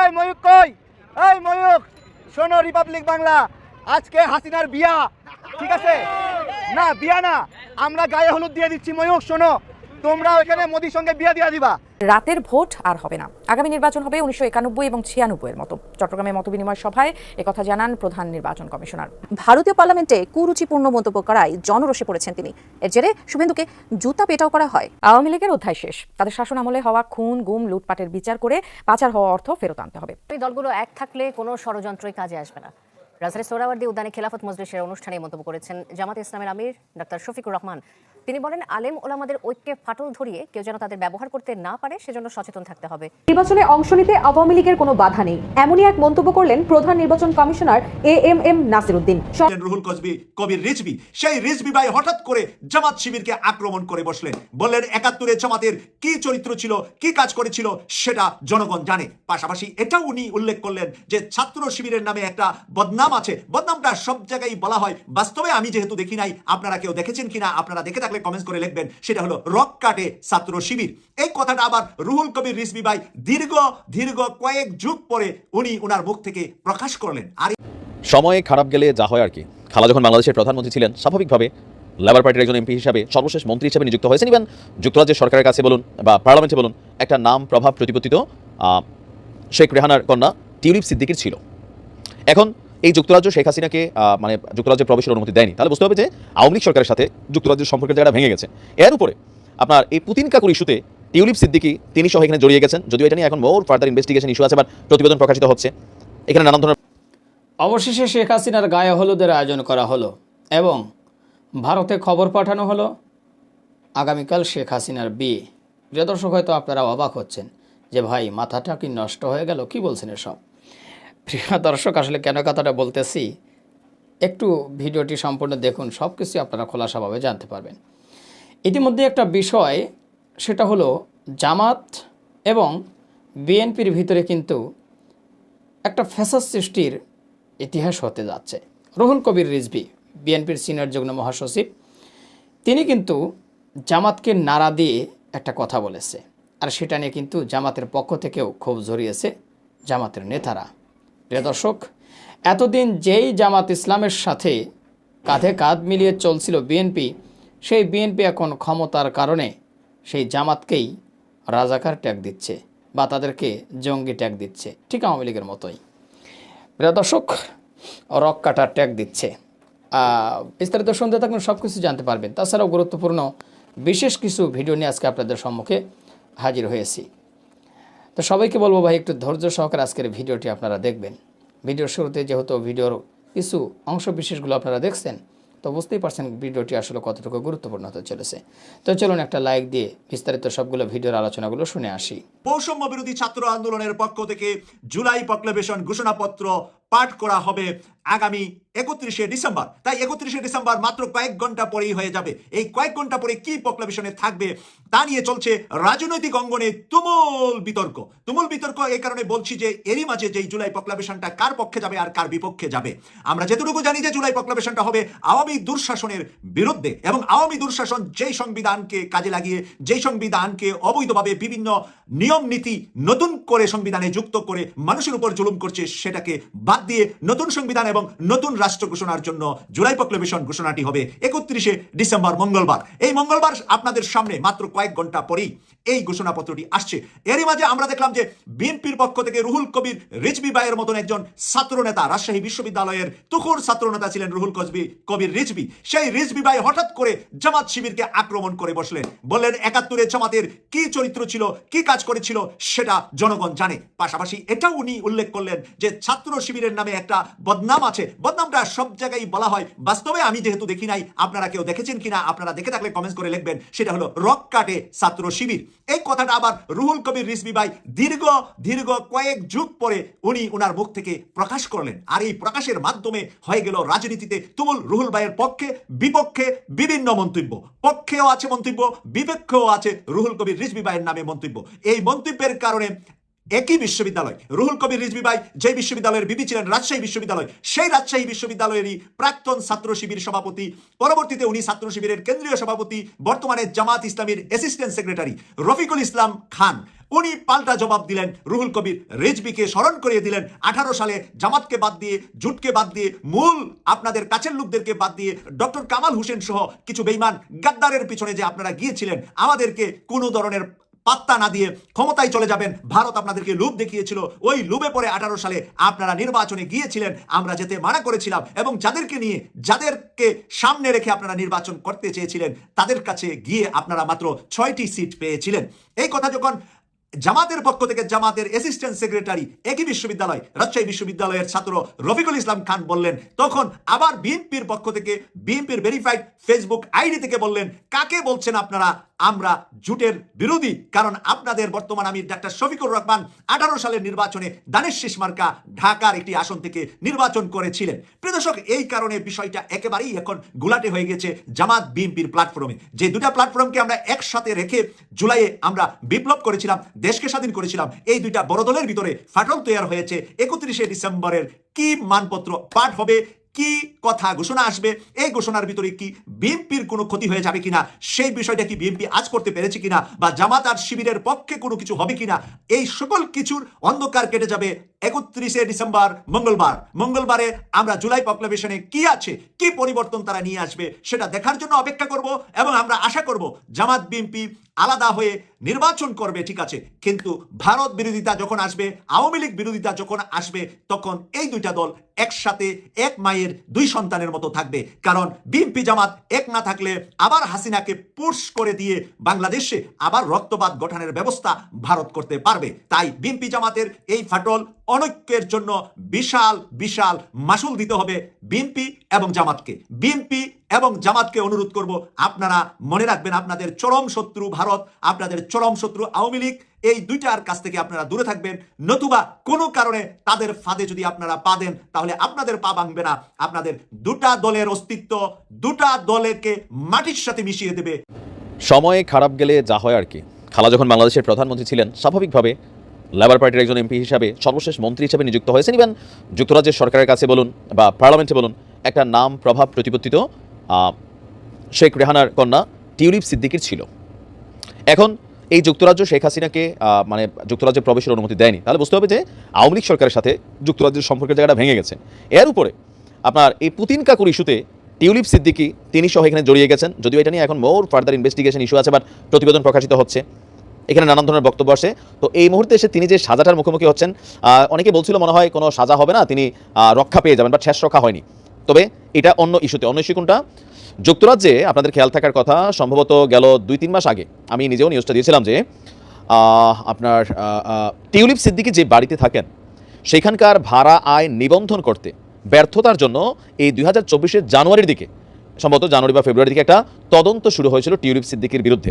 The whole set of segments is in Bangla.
এই ময়ূক কই? এই ময়ূক, শোনো রিপাবলিক বাংলা আজকে হাসিনার বিয়া, ঠিক আছে? না, বিয়া না, আমরা গায়ে হলুদ দিয়ে দিচ্ছি ময়ূক, শোনো। তোমরা ওখানে মোদির সঙ্গে বিয়া দিয়া দিবা। রাতের ভোট আর হবে না। আগামী নির্বাচন হবে উনিশশো একানব্বই এবং ছিয়ানব্বই এর মতো। চট্টগ্রামে মতবিনিময় সভায় একথা জানান প্রধান নির্বাচন কমিশনার। ভারতীয় পার্লামেন্টে কুরুচিপূর্ণ মন্তব্য করায় জনরোষে পড়েছেন তিনি। এর জেরে শুভেন্দুকে জুতা পেটাও করা হয়। আওয়ামী লীগের অধ্যায় শেষ। তাদের শাসন আমলে হওয়া খুন গুম লুটপাটের বিচার করে পাচার হওয়া অর্থ ফেরত আনতে হবে। এই দলগুলো এক থাকলে কোনো ষড়যন্ত্রই কাজে আসবে না। রাজধানী সোহরাওয়ার্দী উদ্যানে খেলাফত মজলিসের অনুষ্ঠানে মন্তব্য করেছেন জামাত ইসলামের আমির ডাক্তার শফিকুর রহমান। তিনি বলেন আলেম ওলামাদের ঐক্যে ফাটল ধরিয়ে কেউ যেন তাদের ব্যবহার করতে না পারে সেজন্য সচেতন থাকতে হবে। নির্বাচনে অংশ নিতে আওয়ামী লীগের কোনো বাধা নেই। এমনই এক মন্তব্য করলেন প্রধান নির্বাচন commissioner A M M Nasir Uddin Ruhul কসবি Kabir Rizvi সেই রিজবি ভাই হঠাৎ করে জামাত শিবিরকে আক্রমণ করে বসলেন। বললেন একাত্তরে জামাতের কি চরিত্র ছিল কি কাজ করেছিল সেটা জনগণ জানে। পাশাপাশি এটাও উনি উল্লেখ করলেন যে ছাত্র শিবিরের নামে একটা বদনাম আছে। বদনামটা সব জায়গায় বলা হয়। বাস্তবে আমি যেহেতু দেখি নাই আপনারা কেউ দেখেছেন কিনা আপনারা দেখে থাকলে কমেন্টস করে লিখবেন। সেটা হলো, রক কাটে ছাত্র শিবির। এই কথাটা আবার রুহুল কবির রিজবি ভাই দীর্ঘ দীর্ঘ কয়েক যুগ পরে উনি উনার মুখ থেকে প্রকাশ করলেন। আর সময় খারাপ গেলে যা হয় আর কি। খালা যখন বাংলাদেশের প্রধানমন্ত্রী ছিলেন, স্বাভাবিকভাবে লেবার পার্টির একজন এমপি হিসাবে সর্বশেষ মন্ত্রী হিসেবে নিযুক্ত হয়েছেন। ইভেন যুক্তরাজ্যের সরকারের কাছে বলুন বা পার্লামেন্টে বলুন, একটা নাম প্রভাব প্রতিপত্তিত শেখ রেহানার কন্যা টিউলিপ সিদ্দিকির ছিল। এখন এই যুক্তরাজ্য শেখ হাসিনাকে মানে যুক্তরাজ্যে প্রবেশের অনুমতি দেয়নি। তাহলে বুঝতে হবে যে আওয়ামী লীগ সরকারের সাথে যুক্তরাজ্যের সম্পর্কের জায়গাটা ভেঙে গেছে। এর উপরে আপনার এই পুতিন কাকুর ইস্যুতে টিউলিপ সিদ্দিকি, তিনি সহ এখানে জড়িয়ে গেছেন। যদিও এটা নিয়ে এখন মোর ফার্দার ইনভেস্টিগেশন ইস্যু আছে বা প্রতিবেদন প্রকাশিত হচ্ছে। এখানে নানান ধরনের অবশেষে শেখ হাসিনার গায়ে হলুদের আয়োজন করা হলো এবং ভারতে খবর পাঠানো হলো আগামীকাল শেখ হাসিনার বিয়ে। প্রিয় দর্শক, হয়তো আপনারা অবাক হচ্ছেন যে ভাই, মাথাটা কি নষ্ট হয়ে গেল? কি বলছেন এসব? প্রিয় দর্শক, আসলে কেন কথাটা বলতেছি? একটু ভিডিওটি সম্পূর্ণ দেখুন সব কিছু আপনারা খোলাসাভাবে জানতে পারবেন। ইতিমধ্যে একটা বিষয়, সেটা হলো জামাত এবং বিএনপির ভিতরে কিন্তু একটা ফ্যাসাদ সৃষ্টির ইতিহাস হতে যাচ্ছে। রুহুল কবির রিজভি, বিএনপির সিনিয়র যুগ্ম মহাসচিব, তিনি কিন্তু জামাতকে নাড়া দিয়ে একটা কথা বলেছে। আর সেটা নিয়ে কিন্তু জামাতের পক্ষ থেকেও ক্ষোভ জড়িয়েছে জামাতের নেতারা। প্রিয় দর্শক, এতদিন যেই জামাত ইসলামের সাথে কাঁধে কাঁধ মিলিয়ে চলছিল বিএনপি সেই বিএনপি এখন ক্ষমতার কারণে সেই জামাতকেই রাজাকার ট্যাগ দিচ্ছে বা তাদেরকে জঙ্গি ট্যাগ দিচ্ছে, ঠিক আওয়ামী লীগের মতোই। প্রিয় দর্শক রক কাটার ট্যাগ দিচ্ছে। বিস্তারিত শুনতে থাকুন সব কিছু জানতে পারবেন। তাছাড়াও গুরুত্বপূর্ণ বিশেষ কিছু ভিডিও নিয়ে আজকে আপনাদের সম্মুখে হাজির হয়েছি। তো সবাইকে বলব ভাই, একটু ধৈর্য সহকারে আজকের ভিডিওটি আপনারা দেখবেন। ভিডিওর শুরুতে যেহেতু ভিডিওর কিছু অংশ বিশেষগুলো আপনারা দেখছেন, তো বুঝতেই পারছেন ভিডিওটি আসলে কতটুকু গুরুত্বপূর্ণ হতে চলেছে। তো চলুন একটা লাইক দিয়ে বিস্তারিত সবগুলো ভিডিওর আলোচনাগুলো শুনে আসি। বৈষম্য বিরোধী ছাত্র আন্দোলনের পক্ষ থেকে জুলাই প্রক্লেবেশন ঘোষণাপত্র পাঠ করা হবে আগামী একত্রিশে ডিসেম্বর। তাই একত্রিশে ডিসেম্বর মাত্র কয়েক ঘণ্টা পরেই হয়ে যাবে। এই কয়েক ঘণ্টা পরে কি প্রক্লেবেশনে থাকবে তা নিয়ে চলছে রাজনৈতিক অঙ্গনে তুমুল বিতর্ক। তুমুল বিতর্ক এই কারণে বলছি যে, এরই মাঝে যে জুলাই প্রক্লেবেশনটা কার পক্ষে যাবে আর কার বিপক্ষে যাবে? আমরা যেটুকু জানি যে, জুলাই প্রক্লেবেশনটা হবে আওয়ামী দুঃশাসনের বিরুদ্ধে এবং আওয়ামী দুঃশাসন যেই সংবিধানকে কাজে লাগিয়ে, যেই সংবিধানকে অবৈধভাবে বিভিন্ন নিয়ম নীতি নতুন করে সংবিধানে যুক্ত করে মানুষের উপর জুলুম করছে, সেটাকে বাদ দিয়ে নতুন সংবিধান এবং নতুন রাষ্ট্র ঘোষণার জন্য জুলাই প্রক্লেবেশন ঘোষণাটি হবে একত্রিশে ডিসেম্বর মঙ্গলবার। এই মঙ্গলবার আপনাদের সামনে মাত্র কয়েক ঘণ্টা পরেই এই ঘোষণাপত্রটি আসছে। এরই মাঝে আমরা দেখলাম যে বিএনপির পক্ষ থেকে রুহুল কবির রিজবি ভাইয়ের মতন একজন ছাত্র নেতা রাজশাহী বিশ্ববিদ্যালয়ের তুখুর ছাত্র নেতা ছিলেন রুহুল কসবি কবির রিজবি সেই রিজবি ভাই হঠাৎ করে জামাত শিবিরকে আক্রমণ করে বসলেন। বললেন, একাত্তরে জামাতের কি চরিত্র ছিল, কি কাজ করেছিল, সেটা জনগণ জানে। পাশাপাশি এটাও উনি উল্লেখ করলেন যে ছাত্র শিবিরের নামে একটা বদনাম আছে। বদনামটা সব জায়গায় বলা হয়। বাস্তবে আমি যেহেতু দেখি নাই, আপনারা কেউ দেখেছেন কিনা, আপনারা দেখে থাকলে কমেন্টস করে লিখবেন। সেটা হলো, রক কাটে ছাত্র শিবির। এই কথাটা আবার রুহুল কবির রিজবি ভাই দীর্ঘ দীর্ঘ কয়েক যুগ পরে উনি উনার মুখ থেকে প্রকাশ করলেন। আর এই প্রকাশের মাধ্যমে হয়ে গেল রাজনীতিতে তুমুল রুহুল ভাইয়ের পক্ষে, বিপক্ষে বিভিন্ন মন্তব্য। পক্ষেও আছে মন্তব্য, বিপক্ষেও আছে রুহুল কবির রিজবি ভাইয়ের নামে মন্তব্য। এই মন্তব্যের কারণে একই বিশ্ববিদ্যালয়। রুহুল কবির রিজবি ভাই যে বিশ্ববিদ্যালয়ের বিপি ছিলেন, রাজশাহী বিশ্ববিদ্যালয়, সেই রাজশাহী বিশ্ববিদ্যালয়েরই প্রাক্তন ছাত্র শিবির সভাপতি, পরবর্তীতে উনি ছাত্র শিবিরের কেন্দ্রীয় সভাপতি, বর্তমানে জামাত ইসলামীর অ্যাসিস্ট্যান্ট সেক্রেটারি রফিকুল ইসলাম খান। উনি পাল্টা জবাব দিলেন, রুহুল কবির রেজবিকে স্মরণ করিয়ে দিলেন, আঠারো সালে জামাতকে বাদ দিয়ে, জুটকে বাদ দিয়ে, মূল আপনাদের কাছের লোকদেরকে বাদ দিয়ে, ডক্টর কামাল হোসেন সহ কিছু বেইমান গাদ্দারের পিছনে যে আপনারা গিয়েছিলেন, আমাদেরকে কোনো ধরনের পাত্তা না দিয়ে ক্ষমতায় চলে যাবেন। ভারত আপনাদেরকে লুপ দেখিয়েছিল। ওই লুপে পরে আঠারো সালে আপনারা নির্বাচনে গিয়েছিলেন। আমরা যেতে মানা করেছিলাম এবং যাদেরকে নিয়ে, যাদেরকে সামনে রেখে আপনারা নির্বাচন করতে চেয়েছিলেন, তাদের কাছে গিয়ে আপনারা মাত্র ছয়টি সিট পেয়েছিলেন। এই কথা যখন জামাতের পক্ষ থেকে জামাতের অ্যাসিস্ট্যান্ট সেক্রেটারি একই বিশ্ববিদ্যালয়, রাজশাহী বিশ্ববিদ্যালয়ের ছাত্র রফিকুল ইসলাম খান বললেন, তখন আবার বিএনপির পক্ষ থেকে বিএনপির ভেরিফাইড ফেসবুক আইডি থেকে বললেন, কাকে বলছেন আপনারা? আমরা জুটের বিরোধী, কারণ আপনাদের বর্তমান আমির ডাক্তার শফিকুর রহমান আঠারো সালের নির্বাচনে দানেশ শেষ মার্কা ঢাকার একটি আসন থেকে নির্বাচন করেছিলেন। প্রিয় দর্শক, এই কারণে বিষয়টা একেবারেই এখন গুলাটে হয়ে গেছে জামাত বিএনপির প্ল্যাটফর্মে যে দুটা প্ল্যাটফর্মকে আমরা একসাথে রেখে জুলাইয়ে আমরা বিপ্লব করেছিলাম, দেশকে স্বাধীন করেছিলাম, এই দুইটা বড় দলের ভিতরে ফাটল তৈরি হয়েছে। একত্রিশে ডিসেম্বরের কি মানপত্র পাঠ হবে কি কথা ঘোষণা আসবে? এই ঘোষণার ভিতরে কি বিএনপির কোনো ক্ষতি হয়ে যাবে কিনা? সেই বিষয়টা কি বিএনপি আজ করতে পেরেছে কিনা? বা জামাত আর শিবিরের পক্ষে কোনো কিছু হবে কিনা? এই সকল কিছুর অন্ধকার কেটে যাবে একত্রিশে ডিসেম্বর, মঙ্গলবার। মঙ্গলবারে আমরা জুলাই প্রক্লেমেশনে কি আছে, কি পরিবর্তন তারা নিয়ে আসবে, সেটা দেখার জন্য অপেক্ষা করব এবং আমরা আশা করব জামাত, বিএনপি আলাদা হয়ে নির্বাচন করবে, ঠিক আছে? কিন্তু ভারত বিরোধিতা যখন আসবে, আওয়ামী লীগ বিরোধিতা যখন আসবে, তখন এই দুইটা দল একসাথে এক মায়ের দুই সন্তানের মতো থাকবে। কারণ বিএনপি জামাত এক না থাকলে আবার হাসিনাকে পুশ করে দিয়ে বাংলাদেশে আবার রক্তপাত গঠনের ব্যবস্থা ভারত করতে পারবে। তাই বিএনপি জামাতের এই ফাটল অনৈক্যের জন্য বিশাল বিশাল মাসুল দিতে হবে বিএনপি এবং জামাতকে। বিএনপি এবং জামাতকে অনুরোধ করব, আপনারা মনে রাখবেন আপনাদের চরম শত্রু ভারত, আপনাদের চরম শত্রু আওয়ামী লীগ, এই দুইটার কাছ থেকে আপনারা দূরে থাকবেন। নতুবা কোনো কারণে তাদের ফাঁদে যদি আপনারা পা দেন, তাহলে আপনাদের পা ভাঙবে না। আপনাদের দুটা দলের অস্তিত্ব, দুটা দলেরকে মাটির সাথে মিশিয়ে দেবে। সময় খারাপ গেলে যা হয় আর কি। খালা যখন বাংলাদেশের প্রধানমন্ত্রী ছিলেন, স্বাভাবিকভাবে লেবার পার্টির একজন এমপি হিসাবে সর্বশেষ মন্ত্রী হিসাবে নিযুক্ত হয়েছেন। ইভেন যুক্তরাজ্যের সরকারের কাছে বলুন বা পার্লামেন্টে বলুন, একটা নাম প্রভাব প্রতিপত্তিত শেখ রেহানার কন্যা টিউলিপ সিদ্দিকির ছিল। এখন এই যুক্তরাজ্য শেখ হাসিনাকে মানে যুক্তরাজ্যে প্রবেশের অনুমতি দেয়নি। তাহলে বুঝতে হবে যে আওয়ামী লীগ সরকারের সাথে যুক্তরাজ্যের সম্পর্কের জায়গাটা ভেঙে গেছে। এর উপরে আপনার এই পুতিন কাকুর ইস্যুতে টিউলিপ সিদ্দিকি, তিনি সহ এখানে জড়িয়ে গেছেন। যদিও এটা নিয়ে এখন মোর ফার্দার ইনভেস্টিগেশন ইস্যু আছে বাট প্রতিবেদন প্রকাশিত হচ্ছে। এখানে নানান ধরনের বক্তব্য আসে। তো এই মুহূর্তে এসে তিনি যে সাজাটার মুখোমুখি হচ্ছেন অনেকে বলছিল মনে হয় কোনো সাজা হবে না, তিনি রক্ষা পেয়ে যাবেন বা শেষ রক্ষা হয়নি। তবে এটা অন্য ইস্যুতে, অন্য ইস্যু কোনটা? যুক্তরাজ্যে আপনাদের খেয়াল থাকার কথা, সম্ভবত গেল দুই তিন মাস আগে আমি নিজেও নিউজটা দিয়েছিলাম যে আপনার টিউলিপ সিদ্দিকি যে বাড়িতে থাকেন, সেখানকার ভাড়া আয় নিবন্ধন করতে ব্যর্থতার জন্য এই দুই হাজার জানুয়ারির দিকে, সম্ভবত জানুয়ারি বা ফেব্রুয়ারি দিকে একটা তদন্ত শুরু হয়েছিল টিউলিপ সিদ্দিকির বিরুদ্ধে।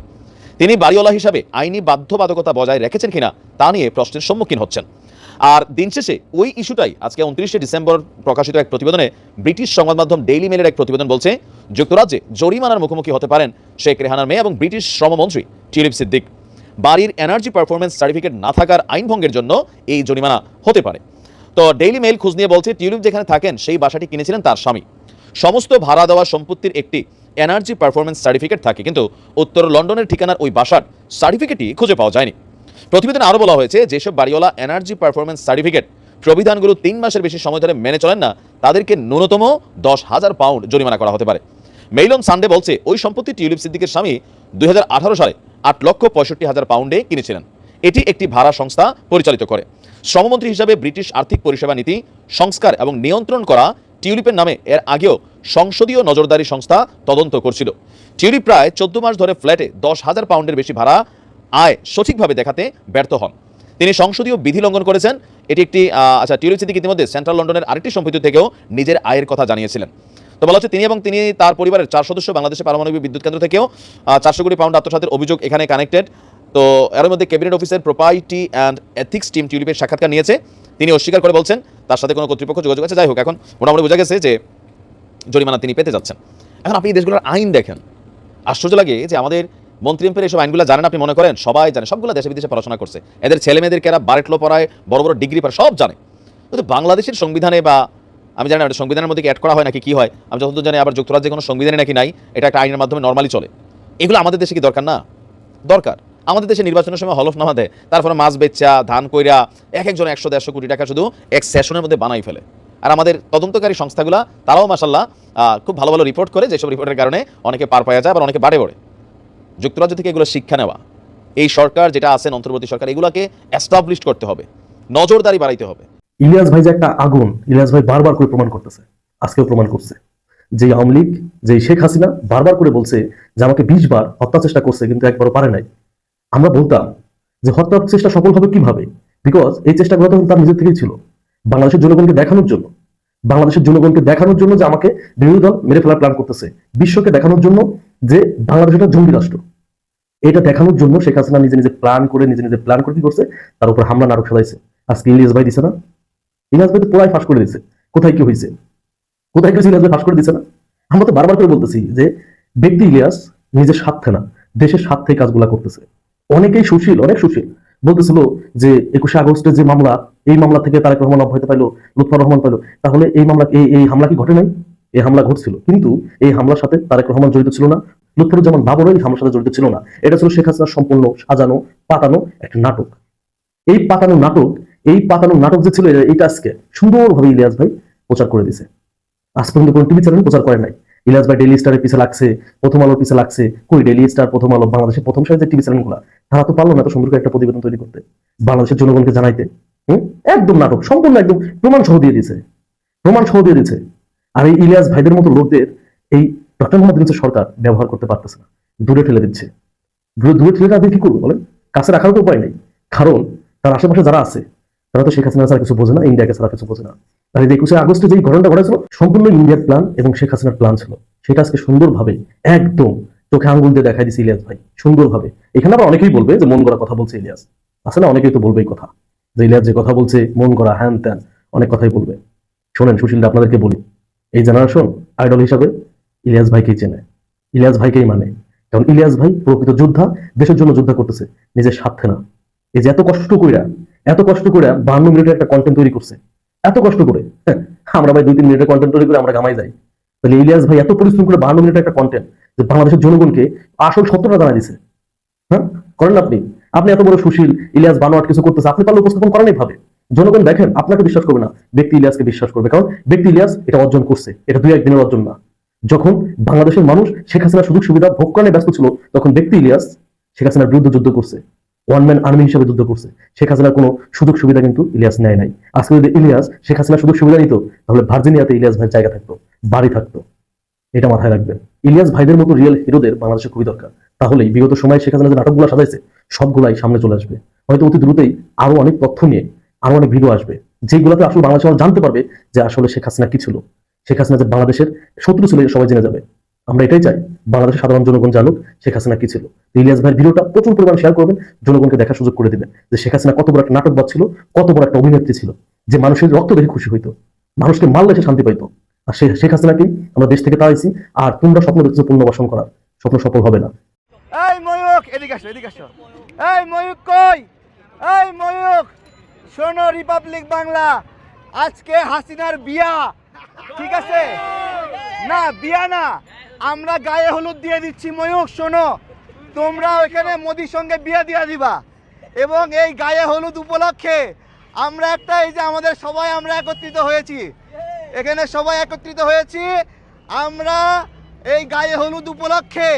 তিনি বাড়িওয়ালা হিসাবে আইনি বাধ্যবাধকতা বজায় রেখেছেন কিনা তা নিয়ে প্রশ্নের সম্মুখীন হচ্ছেন। আর দিন শেষে ওই ইস্যুটাই আজকে উনত্রিশে ডিসেম্বর প্রকাশিত এক প্রতিবেদনে ব্রিটিশ সংবাদ মাধ্যম ডেইলি মেলের এক প্রতিবেদন বলছে, যুক্তরাজ্যে জরিমানার মুখোমুখি হতে পারেন শেখ রেহানার মেয়ে এবং ব্রিটিশ শ্রমমন্ত্রী টিউলিপ সিদ্দিক। বাড়ির এনার্জি পারফরমেন্স সার্টিফিকেট না থাকার আইন ভঙ্গের জন্য এই জরিমানা হতে পারে। তো ডেইলি মেল খোঁজ নিয়ে বলছে টিউলিপ যেখানে থাকেন সেই বাসাটি কিনেছিলেন তার স্বামী। সমস্ত ভাড়া দেওয়া সম্পত্তির একটি এনার্জি পারফরমেন্স সার্টিফিকেট থাকে, কিন্তু উত্তর লন্ডনের ঠিকানার ওই বাসার সার্টিফিকেটই খুঁজে পাওয়া যায়নি। প্রতিবেদনে আরও বলা হয়েছে, যেসব বাড়িওয়ালা এনার্জি পারফরমেন্স সার্টিফিকেট প্রবিধানগুলো তিন মাসের বেশি সময় ধরে মেনে চলেন না, তাদেরকে ন্যূনতম দশ হাজার পাউন্ড জরিমানা করা হতে পারে। মেইলন সানডে বলছে, ওই সম্পত্তি টিউলিপ সিদ্দিকের স্বামী দুই হাজার আঠারো সালে আট লক্ষ পঁয়ষট্টি হাজার পাউন্ডে কিনেছিলেন। এটি একটি ভাড়া সংস্থা পরিচালিত করে। শ্রমমন্ত্রী হিসাবে ব্রিটিশ আর্থিক পরিষেবা নীতি, সংস্কার এবং নিয়ন্ত্রণ করা টিউলিপের নামে এর আগেও সংসদীয় নজরদারি সংস্থা তদন্ত করছিল। টিউলিপ প্রায় চোদ্দ মাস ধরে ফ্ল্যাটে দশ হাজার পাউন্ডের বেশি ভাড়া আয় সঠিকভাবে দেখাতে ব্যর্থ হন। তিনি সংসদীয় বিধি লঙ্ঘন করেছেন। এটি একটি আচ্ছা টিউলিপ সিদ্দিক ইতিমধ্যে সেন্ট্রাল লন্ডনের আরেকটি সম্পত্তি থেকেও নিজের আয়ের কথা জানিয়েছিলেন। তো বলা হচ্ছে তিনি এবং তিনি তার পরিবারের চার সদস্য বাংলাদেশের পারমাণবিক বিদ্যুৎ কেন্দ্র থেকেও চারশো কোটি পাউন্ড আত্মসাতের অভিযোগ এখানে কানেক্টেড। তো এর মধ্যে ক্যাবিনেট অফিসের প্রোপাইটি অ্যান্ড এথিক্স টিম টিউলিপের সাক্ষাৎকার নিয়েছে। তিনি অস্বীকার করে বলছেন, তার সাথে কোনো কর্তৃপক্ষ যোগাযোগ আছে? যাই হোক, এখন মোটামুটি বোঝা গেছে যে জরিমানা তিনি পেতে যাচ্ছেন। এখন আপনি এই দেশগুলোর আইন দেখেন। আশ্চর্য লাগে যে আমাদের মন্ত্রী এমপির এইসব আইনগুলো জানেন, আপনি মনে করেন? সবাই জানে, সবগুলো দেশে বিদেশে পড়াশোনা করছে। এদের ছেলে মেয়েদেরকে এরা বারেটলো পড়ায়, বড় বড় ডিগ্রি পড়ায়, সব জানে। কিন্তু বাংলাদেশের সংবিধানে বা, আমি জানি না সংবিধানের মধ্যে কি অ্যাড করা হয় নাকি কি হয়, আমি যতদূর জানি আবার যুক্তরাজ্যে কোনো সংবিধানে নাকি নাই, এটা একটা আইনের মাধ্যমে নর্মালি চলে। এগুলো আমাদের দেশে কি দরকার না? দরকার। আমাদের দেশে নির্বাচনের সময় হলফনামা দেয়, তারপরে মাছ বেচা, ধান কইরা এক একজন একশো দেড়শো কোটি টাকা শুধু এক সেশনের মধ্যে বানাই ফেলে। আর আমাদের তদন্তকারী সংস্থাগুলো, তারাও মাসাল্লাহ খুব ভালো ভালো রিপোর্ট করে যেসব রিপোর্টের কারণে অনেকে পার পাওয়া যায়, আবার অনেকে বাড়ে পড়ে। যুক্তরাজ্য থেকে এগুলো শিক্ষা নেওয়া। এই সরকার যেটা আছেন অন্তর্বর্তী সরকার, এগুলোকে অ্যাস্টাবলিশ করতে হবে। নজরদারি বাড়াইতে হবে। ইলিয়াস ভাই যে একটা আগুন, ইলিয়াস ভাই বারবার করে প্রমাণ করতেছে, আজকেও প্রমাণ করছে। যে আওয়ামী লীগ, যে শেখ হাসিনা বারবার করে বলছে যে আমাকে বিশ বার হত্যা চেষ্টা করছে, কিন্তু একবারও পারে নাই। আমরা বলতাম যে হত্যা চেষ্টা সফল হবে কীভাবে? বিকজ এই চেষ্টাগুলো তখন তার নিজের থেকেই ছিল। বাংলাদেশের জনগণকে দেখানোর জন্য, বাংলাদেশের জনগণকে দেখানোর জন্য যে আমাকে বিরোধী দল মেরে ফেলার প্ল্যান করতেছে, বিশ্বকে দেখানোর জন্য যে বাংলাদেশ একটা জঙ্গি রাষ্ট্র। এটা দেখানোর জন্য শেখ হাসিনা নিজে নিজে প্ল্যান করে, নিজে নিজে প্ল্যান করে কি করছে? তার উপর হামলা, নাটক ফেলাইছে আজকে ইলিয়াস ভাই দিছে না? ইলিয়াস ভাই তো পুরাই ফাঁস করে দিছে। কোথায় কি হয়েছে কোথায় কি হয়েছে ইলিয়াস ভাই ফাঁস করে দিছে না? আমরা তো বারবার করে বলতেছি যে ব্যক্তি ইলিয়াস নিজের স্বার্থে না, দেশের স্বার্থে কাজগুলা করতেছে। অনেকেই সুশীল, অনেক সুশীল। বলতেছিল যে একুশে আগস্টের যে মামলা, এই মামলা থেকে তারেক রহমান অব্যাহতি পাইলো, লুৎফর রহমান পাইলো, তাহলে এই মামলা এই এই হামলা কি ঘটে নাই? এই হামলা ঘটছিল। কিন্তু এই হামলার সাথে তারেক রহমান জড়িত ছিল না। লুৎফরুজ্জামান বাবরও এই হামলার সাথে জড়িত ছিল না। এটা ছিল শেখ হাসিনার সম্পূর্ণ সাজানো, পাতানো একটা নাটক। এই পাতানো নাটক এই পাতানো নাটক যে ছিল এইটা আজকে সুন্দরভাবে ইলিয়াস ভাই প্রচার করে দিছে। আজ পর্যন্ত কোনো টিভি চ্যানেল প্রচার করে নাই। ইলিয়াস ভাই ডেইলি স্টারের পিছে লাগছে, প্রথম আলোর পিছে লাগছে, কই ডেইলি স্টার প্রথম আলো, বাংলাদেশের প্রথম সারিতে টিভি চ্যানেলগুলো তারা তো পারল না এত সুন্দর একটা প্রতিবেদন তৈরি করতে। বাংলাদেশের জনগণকে জানাইতে একদম নাটক, সম্পূর্ণ একদম প্রমাণ সহ দিয়ে দিয়েছে, প্রমাণ সহ দিয়ে দিয়েছে। আর এই ইলিয়াস ভাইদের মতো লোকদের এই ডক্টর সরকার ব্যবহার করতে পারতেছে না, দূরে ঠেলে দিচ্ছে। দূরে দূরে ঠেলে তাদের কি করব বলেন? কাছে রাখার তো উপায় নেই, কারণ তার আশেপাশে যারা আছে তারা তো শেখ হাসিনা ছাড়া কিছু বোঝে না, ইন্ডিয়াকে ছাড়া কিছু বোঝে না। আর এই একুশে আগস্টে যে ঘটনাটা ঘটেছিল, সম্পূর্ণ ইন্ডিয়ার প্ল্যান এবং শেখ হাসিনার প্ল্যান ছিল। সেটা আজকে সুন্দরভাবে, একদম চোখে আঙ্গুল দিয়ে দেখাই দিচ্ছে ইলিয়াস ভাই, সুন্দরভাবে। এখানে আবার অনেকেই বলবে যে, মন গড়া কথা বলছে ইলিয়াস। আসলে অনেকেই তো বলবেই কথা। যে ইলিয়াস যে কথা বলছে, মন গড়া, হ্যান ত্যান, অনেক কথাই বলবে। শোনেন সুশীলটা আপনাদেরকে বলি, এই জেনারেশন আইডল হিসাবে ইলিয়াস ভাইকেই চেনে। ইলিয়াস ভাইকেই মানে। কারণ ইলিয়াস ভাই প্রকৃত যোদ্ধা, দেশের জন্য যুদ্ধ করতেছে, নিজের স্বার্থে না। এই যে এত কষ্ট কইরা এত কষ্ট করে বান্ন মিনিটের একটা কন্টেন্ট তৈরি করছে। এত কষ্ট করে। হ্যাঁ, আমরা ভাই দুই তিন মিনিটের কন্টেন্ট তৈরি করে আমরা গামাই যাই। তাহলে ইলিয়াস ভাই এত পরিশ্রম করে বান্ন মিনিটের একটা কন্টেন্ট যে বাংলাদেশের জনগণকে আসল সত্যটা জানা দিছে। হ্যাঁ করেন আপনি। আপনি এত বড় সুশীল ইলিয়াস বানোয়াট কিছু করতেছে আপনি পারলে উপস্থাপন করেন এইভাবে জনগণ দেখেন আপনাকে বিশ্বাস করবে না। ব্যক্তি ইলিয়াসকে বিশ্বাস করবে কারণ ব্যক্তি ইলিয়াস এটা অর্জন করছে। এটা দুই একদিনের অর্জন না। যখন বাংলাদেশের মানুষ শেখ হাসিনার সুযোগ সুবিধা ভোগ করায় ব্যস্ত ছিল তখন ব্যক্তি ইলিয়াস শেখ হাসিনার বিরুদ্ধে যুদ্ধ করছে। ওয়ান ম্যান আর্মি হিসেবে যুদ্ধ করছে। শেখ হাসিনার কোনো সুযোগ সুবিধা কিন্তু ইলিয়াস নেয় নাই। আজকে যদি ইলিয়াস, শেখ হাসিনার সুযোগ সুবিধা নিত, তাহলে ভার্জিনিয়াতে ইলিয়াস ভাইয়ের জায়গা থাকতো, বাড়ি থাকতো। এটা মাথায় রাখবেন। ইলিয়াস ভাইদের মতো রিয়েল হিরোদের বাংলাদেশে খুবই দরকার। তাহলেই বিগত সময় শেখ হাসিনা যে নাটকগুলো সাজাইছে, সবগুলাই সামনে চলে আসবে। হয়তো অতি দ্রুতই আরও অনেক তথ্য নিয়ে আরও অনেক ভিডিও আসবে। যেগুলোতে আসলে বাংলাদেশ জানতে পারবে যে আসলে শেখ হাসিনা কি ছিল। শেখ হাসিনা যে বাংলাদেশের শত্রু ছিল সবাই জেনে যাবে। আমরা এটাই চাই, বাংলাদেশের সাধারণ জনগণ জানুক শেখ হাসিনা কি ছিল। ইলিয়াস ভাইয়ের ভিডিওটা প্রচুর পরিমাণ শেয়ার করবেন, জনগণকে দেখার সুযোগ করে দিবেন যে শেখ হাসিনা কত বড় একটা নাটকবাদ ছিল কত বড় একটা অভিনেত্রী ছিল, যে মানুষের রক্ত দেখে খুশি হইতো, মানুষকে মারলে সে শান্তি পাইতো। আর সে শেখ হাসিনাকেই আমরা দেশ থেকে তাড়াইছি, আর তোমরা স্বপ্ন দেখছ পুনর্বাসন করার, স্বপ্ন সফল হবে না। রিপাবলিক বাংলা আজকে হাসিনার বিয়া, ঠিক আছে? না, বিয়া না। আমরা গায়ে হলুদ দিয়ে দিচ্ছি ময়ূক শোনো। তোমরা ওইখানে মোদির সঙ্গে বিয়া দিয়ে দিবা। এবং এই গায়ে হলুদ উপলক্ষে আমরা একটা এই যে আমাদের সবাই আমরা একত্রিত হয়েছি। এখানে সবাই একত্রিত হয়েছি। আমরা এই গায়ে হলুদ উপলক্ষে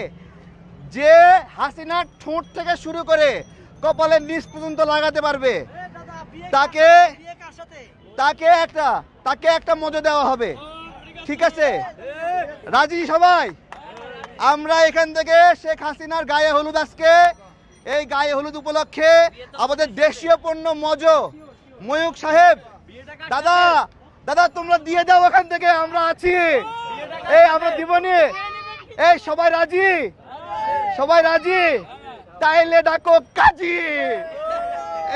যে হাসিনার ঠোঁট থেকে শুরু করে কপালের নিচ পর্যন্ত লাগাতে পারবে, তাকে তাকে একটা তাকে একটা মজা দেওয়া হবে। ঠিক আছে? রাজি সবাই? আমরা এখান থেকে শেখ হাসিনার গায়ে হলুদ আজকে। এই গায়ে হলুদ উপলক্ষে আমাদের দেশীয় পণ্য মজ ময়ূক সাহেব, দাদা দাদা, তোমরা দিয়ে দাও ওখান থেকে, আমরা আছি। এই, আমরা দিবনি এই, সবাই রাজি? সবাই রাজি? তাইলে ডাকো কাজী।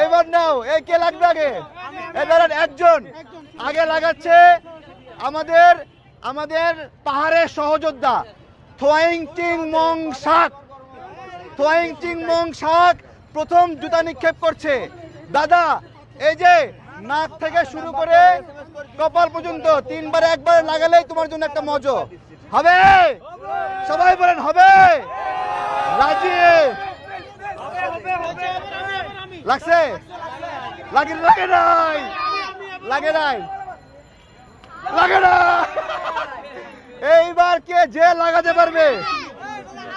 এবার নাও, এই কে লাগবে আগে? একজন। আগে লাগাচ্ছে আমাদের আমাদের পাহাড়ের সহযোদ্ধা, থোয়াইং টিং মং শাক। থোয়াইং টিং মং শাক প্রথম জুতা নিক্ষেপ করছে। দাদা, এই যে নাক থেকে শুরু করে কপাল পর্যন্ত তিনবার, একবার লাগালেই তোমার জন্য একটা মজো। হবে? সবাই বলেন, হবে? রাজি? লাগছে? লাগে লাগে নাই? লাগে নাই? লাগে না। এইবার কে যে লাগাতে পারবে?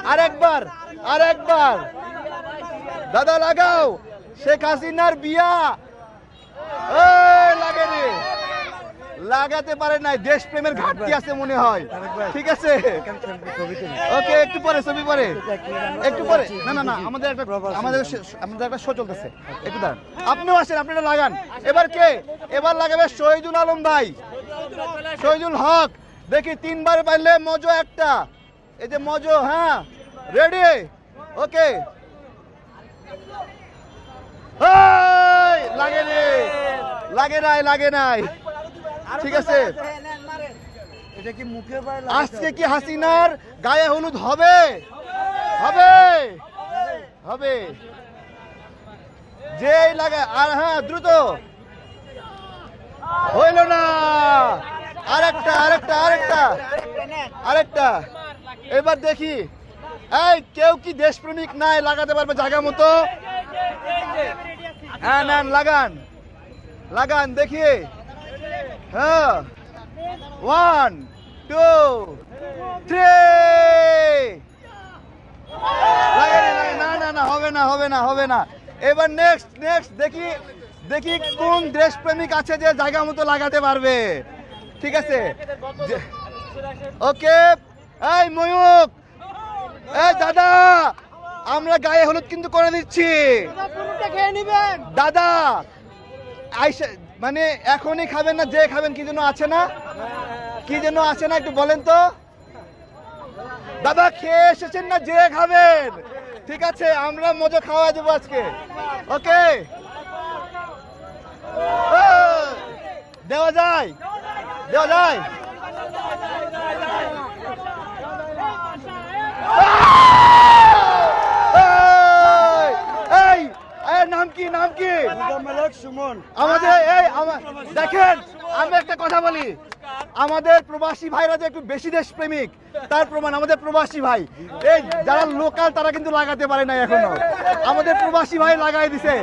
আরেকবার আরেকবার। দাদা, লাগাও। শেখ হাসিনার বিয়া। লাগে রে। লাগাতে পারে নাই। দেশপ্রেমের ঘাটতি আছে মনে হয়। ঠিক আছে? ওকে, একটু পরে, ছবি পরে। একটু পরে। না না না, আমাদের একটা আমাদের আমাদের একটা শো চলতেছে। একটু দাঁড়ান। আপনিও আসেন আপনারা লাগান। এবার কে? এবার লাগাবে শহীদুল আলম ভাই। শহীদুল হক দেখি তিনবার পাইলে মজো একটা। এই যে মজো হ্যাঁ? রেডি ওকে লাগে রে। লাগে নাই লাগে নাই। ঠিক আছে। আজকে কি হাসিনার গায়ে হলুদ হবে? হবে। হবে। যেই লাগে আর হ্যাঁ দ্রুত। হইল না। আরেকটা আরেকটা আরেকটা। আরেকটা। এবার দেখি। এই, কেউ কি দেশপ্রেমিক নাই লাগাতে পারবে জায়গা মতো? হ্যাঁ নেন, লাগান। লাগান, দেখি। হ্যাঁ। ওয়ান টু থ্রি না না না, হবে না হবে না হবে না। এবার নেক্সট নেক্সট দেখি। দেখি কোন দেশপ্রেমিক আছে যে জায়গা মতো লাগাতে পারবে। ঠিক আছে? ওকে, এই ময়ূক এই দাদা, আমরা গায়ে হলুদ কিন্তু করে দিচ্ছি। দাদা মানে এখনই খাবেন না, যে খাবেন, কি যেন আছে না? কি যেন আছে না, একটু বলেন তো। দাদা, খেয়ে এসেছেন না, যে খাবেন। ঠিক আছে, আমরা মজা খাওয়া দেবো আজকে। ওকে? দেওয়া যায়। দেওয়া যায়। এই, এই এই নাম কি নাম কি? সুমন। আমাদের এই দেখেন আমি একটা কথা বলি। আমাদের প্রবাসী ভাইরা যে একটু বেশি দেশপ্রেমিক তার প্রমাণ আমাদের প্রবাসী ভাই। এই যারা লোকাল তারা কিন্তু লাগাতে পারে না এখনও। আমাদের প্রবাসী ভাই লাগাই দিছে।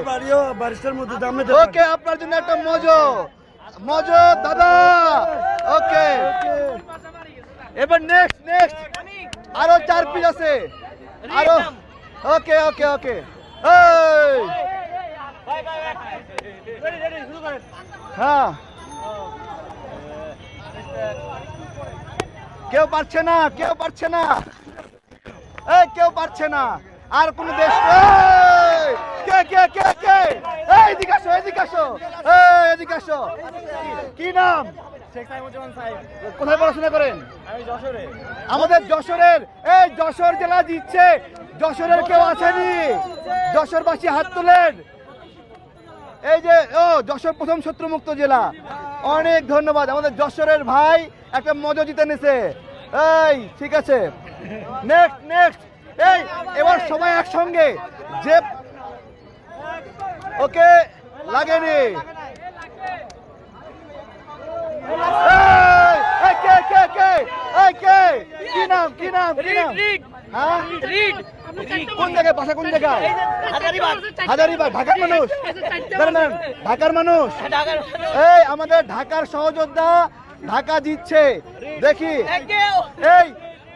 ওকে আপনার জন্য একটা মজো। মজো দাদা। ওকে। এবার নেক্সট নেক্সট আরও চার পিস আছে। আরও ওকে ওকে ওকে। এই! হ্যাঁ। কেউ পারছে না কেউ পারছে না। এই কেউ পারছে না। আর কোন দেশ কে কে কে কে? এই এদিকে আসো এদিকে আসো। এই এদিকে আসো। কি নাম? কোথায় পড়াশোনা করেন? আমাদের যশোরের এই যশোর জেলা দিচ্ছে যশোরের কেউ আছেনি? যশোরবাসী হাত তোলেন। এই যে ও যশোর প্রথম শত্রুমুক্ত জেলা। অনেক ধন্যবাদ। আমাদের যশোরের ভাই একটা মজা জিতে নিছে। এই ঠিক আছে। নেক্সট নেক্সট এই এবার সবাই একসঙ্গে। যে ওকে লাগেনি। কে কে কে? এই কে? কি নাম কি নাম কি নাম? হ্যাঁ? কোন জায়গায় বাসা কোন জায়গায়? হাজারিবাগ। ঢাকার মানুষ। দাঁড়ান, ঢাকার মানুষ। এই আমাদের ঢাকার সহযোদ্ধা ঢাকা দিচ্ছে দেখি। এই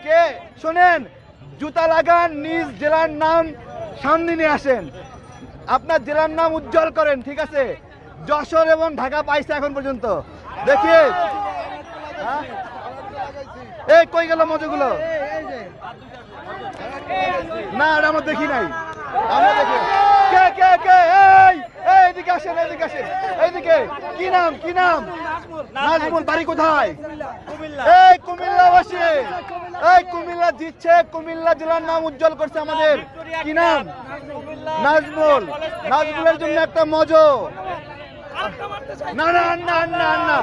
কে? শোনেন জুতা লাগান নিজ জেলার নাম সামনে নিয়ে আসেন। আপনার জেলার নাম উজ্জ্বল করেন ঠিক আছে? যশোর এবং ঢাকা পাইছে এখন পর্যন্ত। দেখি। হ্যাঁ? এই, কই গেল মজুগুলো? না আমরা দেখি নাই। কে নাম, কি নাম? নাজমুল কোথায়? এই এই, কুমিল্লা কুমিল্লা জেলার নাম উজ্জ্বল করছে আমাদের। কি নাম? নাজমুল। নাজমুলের জন্য একটা মজো। না না না না না।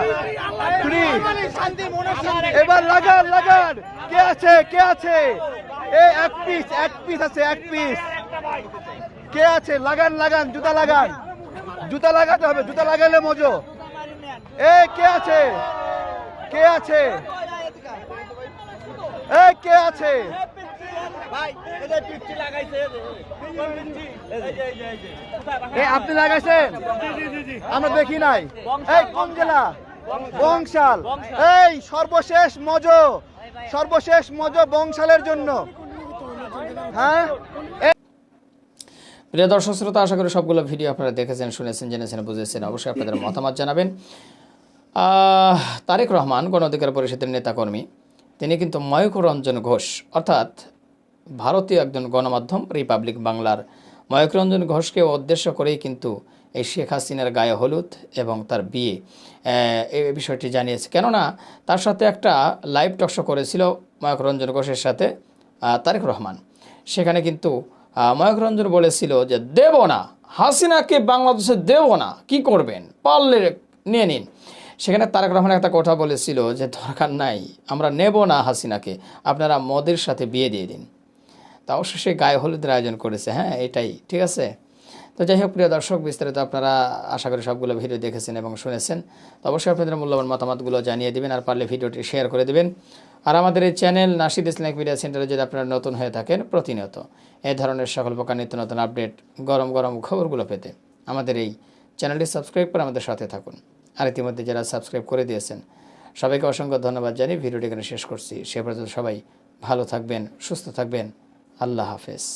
ফ্রি এবার লাগান লাগান। কে আছে কে আছে? এ এক পিস এক পিস আছে এক পিস কে আছে? লাগান লাগান জুতা লাগান। জুতা লাগাতে হবে জুতা লাগালে মজো। এ কে আছে? কে আছে? এ কে আছে? আপনি লাগাইছেন? আমরা দেখি নাই। এই কোন জেলা? বংশাল। এই সর্বশেষ মজো। সর্বশেষ মজো বংশালের জন্য। হ্যাঁ? প্রিয় দর্শক শ্রোতা আশা করি সবগুলো ভিডিও আপনারা দেখেছেন শুনেছেন জেনেছেন বুঝেছেন। অবশ্যই আপনাদের মতামত জানাবেন। আহ, তারেক রহমান গণ অধিকার পরিষদের নেতাকর্মী। তিনি কিন্তু ময়ূক রঞ্জন ঘোষ অর্থাৎ ভারতীয় একজন গণমাধ্যম রিপাবলিক বাংলার ময়করঞ্জন ঘোষকে উদ্দেশ্য করেই কিন্তু এই শেখ হাসিনার গায়ে হলুদ এবং তার বিয়ে এই বিষয়টি জানিয়েছে। কেননা তার সাথে একটা লাইভ টকশো করেছিল ময়করঞ্জন ঘোষের সাথে তারেক রহমান। সেখানে কিন্তু ময়করঞ্জন ময়ূক বলেছিল যে, দেব না, হাসিনাকে বাংলাদেশে দেব না, কি করবেন? পারলে নিয়ে নিন। সেখানে তারেক রহমান একটা কথা বলেছিল যে, দরকার নাই, আমরা নেব না হাসিনাকে, আপনারা মদের সাথে বিয়ে দিয়ে দিন। তা সে গায়ে হলুদের আয়োজন করেছে হ্যাঁ এটাই, ঠিক আছে? তো যাই হোক, প্রিয় দর্শক, বিস্তারিত আপনারা আশা করি সবগুলো ভিডিও দেখেছেন এবং শুনেছেন। তো অবশ্যই আপনাদের মূল্যবান মতামতগুলো জানিয়ে দিবেন আর পারলে ভিডিওটি শেয়ার করে দেবেন। আর আমাদের এই চ্যানেল নাসির ইসলামিক মিডিয়া সেন্টারে যদি আপনারা নতুন হয়ে থাকেন, প্রতিনিয়ত এই ধরনের সকল প্রকার নিত্য নতুন আপডেট, গরম গরম খবরগুলো পেতে আমাদের এই চ্যানেলটি সাবস্ক্রাইব করে আমাদের সাথে থাকুন। আর ইতিমধ্যে যারা সাবস্ক্রাইব করে দিয়েছেন, সবাইকে অসংখ্য ধন্যবাদ জানিয়ে ভিডিওটি এখানে শেষ করছি। সে পর্যন্ত সবাই ভালো থাকবেন, সুস্থ থাকবেন। আল্লাহ হাফেজ।